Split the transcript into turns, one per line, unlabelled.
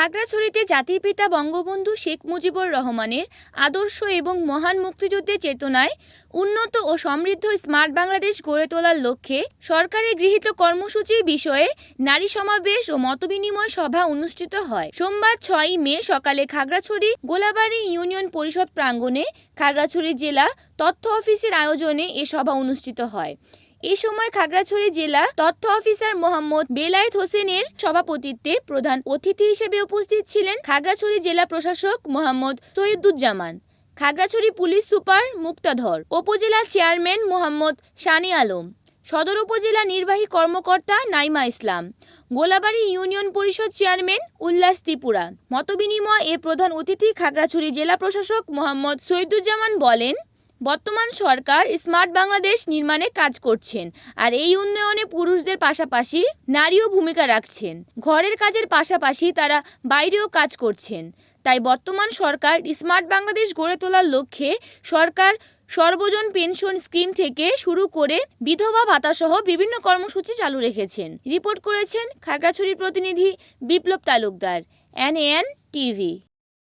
খাগড়াছড়িতে জাতির পিতা বঙ্গবন্ধু শেখ মুজিবুর রহমানের আদর্শ এবং মহান মুক্তিযুদ্ধের চেতনায় উন্নত ও সমৃদ্ধ স্মার্ট বাংলাদেশ গড়ে তোলার লক্ষ্যে সরকারের গৃহীত কর্মসূচির বিষয়ে নারী সমাবেশ ও মতবিনিময় সভা অনুষ্ঠিত হয়। সোমবার ছয়ই মে সকালে খাগড়াছড়ি গোলাবাড়ি ইউনিয়ন পরিষদ প্রাঙ্গণে খাগড়াছড়ি জেলা তথ্য অফিসের আয়োজনে এ সভা অনুষ্ঠিত হয়। এ সময় খাগড়াছড়ি জেলা তথ্য অফিসার মোহাম্মদ বেলায়েত হোসেনের সভাপতিত্বে প্রধান অতিথি হিসেবে উপস্থিত ছিলেন খাগড়াছড়ি জেলা প্রশাসক মোহাম্মদ সৈয়দুজ্জামান, খাগড়াছড়ি পুলিশ সুপার মুক্তাধর, উপজেলা চেয়ারম্যান মোহাম্মদ শানি আলম, সদর উপজেলা নির্বাহী কর্মকর্তা নাইমা ইসলাম, গোলাবাড়ি ইউনিয়ন পরিষদ চেয়ারম্যান উল্লাস ত্রিপুরা। মতবিনিময় এ প্রধান অতিথি খাগড়াছড়ি জেলা প্রশাসক মোহাম্মদ সৈয়দুজ্জামান বলেন বর্তমান সরকার স্মার্ট বাংলাদেশ নির্মাণে কাজ করছেন আর এই উন্নয়নে পুরুষদের পাশাপাশি নারীও ভূমিকা রাখছেন। ঘরের কাজের পাশাপাশি তারা বাইরেও কাজ করছেন। তাই বর্তমান সরকার স্মার্ট বাংলাদেশ গড়ে তোলার লক্ষ্যে সরকার সর্বজন পেনশন স্কিম থেকে শুরু করে বিধবা ভাতাসহ বিভিন্ন কর্মসূচি চালু রেখেছেন। রিপোর্ট করেছেন খাগড়াছড়ির প্রতিনিধি Biplob Talukdar N N TV.